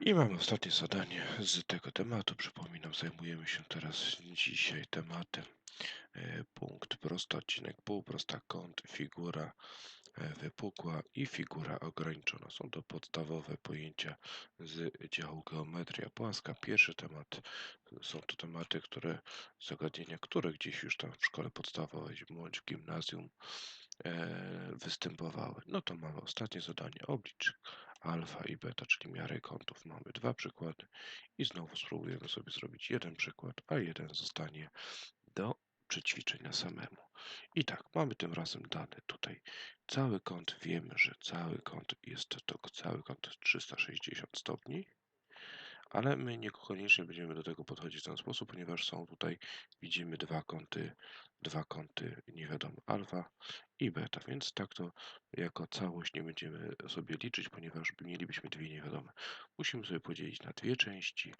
I mamy ostatnie zadanie z tego tematu. Przypominam, zajmujemy się teraz dzisiaj tematem e, punkt, prostodcinek, półprostakąt, figura e, wypukła i figura ograniczona. Są to podstawowe pojęcia z działu geometria płaska. Pierwszy temat są to tematy, które zagadnienia, które gdzieś już tam w szkole podstawowej bądź w gimnazjum e, występowały. No to mamy ostatnie zadanie. Oblicz alfa i beta, czyli miary kątów. Mamy dwa przykłady i znowu spróbujemy sobie zrobić jeden przykład, a jeden zostanie do przećwiczenia samemu. I tak, mamy tym razem dane tutaj. Cały kąt, wiemy, że cały kąt jest to cały kąt 360 stopni, ale my niekoniecznie będziemy do tego podchodzić w ten sposób, ponieważ są tutaj, widzimy dwa kąty, dwa kąty nie wiadomo alfa i beta, więc tak to jako całość nie będziemy sobie liczyć, ponieważ mielibyśmy dwie niewiadome. Musimy sobie podzielić na dwie części,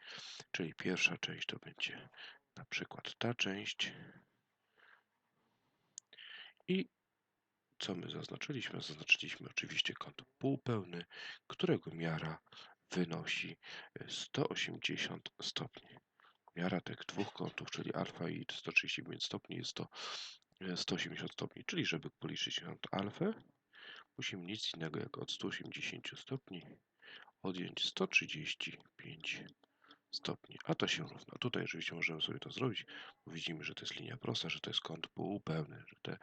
czyli pierwsza część to będzie na przykład ta część i co my zaznaczyliśmy? Zaznaczyliśmy oczywiście kąt półpełny, którego miara wynosi 180 stopni. Miara tych dwóch kątów, czyli alfa i 135 stopni jest to 180 stopni, czyli żeby policzyć kąt alfę, musimy nic innego jak od 180 stopni odjąć 135 stopni, a to się równa. Tutaj oczywiście możemy sobie to zrobić, widzimy, że to jest linia prosta, że to jest kąt półpełny, że te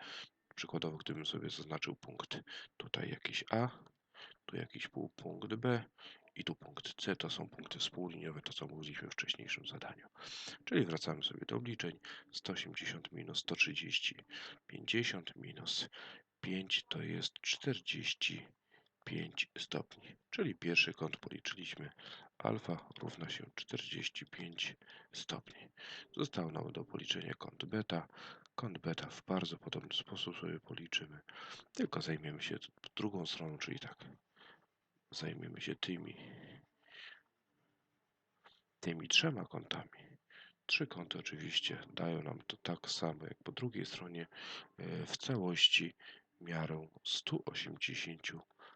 przykładowo gdybym sobie zaznaczył punkt tutaj jakiś A, tu jakiś półpunkt B i tu punkt C, to są punkty współliniowe, to co mówiliśmy w wcześniejszym zadaniu. Czyli wracamy sobie do obliczeń. 180 minus 130, 50 minus 5 to jest 45 stopni. Czyli pierwszy kąt policzyliśmy. Alfa równa się 45 stopni. Zostało nam do policzenia kąt beta. Kąt beta w bardzo podobny sposób sobie policzymy. Tylko zajmiemy się drugą stroną, czyli tak zajmiemy się tymi, tymi trzema kątami. Trzy kąty oczywiście dają nam to tak samo jak po drugiej stronie e, w całości miarą 180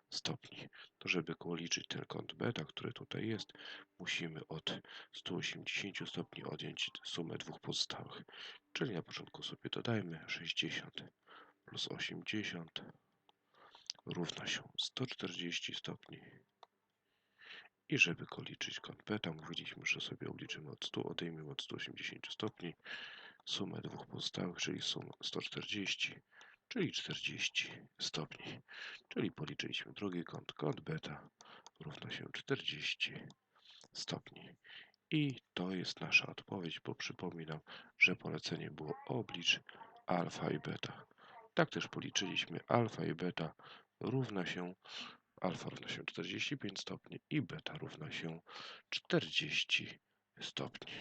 stopni. To żeby liczyć ten kąt beta, który tutaj jest, musimy od 180 stopni odjąć sumę dwóch pozostałych. Czyli na początku sobie dodajmy 60 plus 80 równa się 140 stopni. I żeby go kąt beta, mówiliśmy, że sobie obliczymy od 100, odejmiemy od 180 stopni sumę dwóch pozostałych, czyli sumę 140, czyli 40 stopni. Czyli policzyliśmy drugi kąt, kąt beta równa się 40 stopni. I to jest nasza odpowiedź, bo przypominam, że polecenie było oblicz alfa i beta. Tak też policzyliśmy alfa i beta równa się alfa równa się 45 stopni i beta równa się 40 stopni.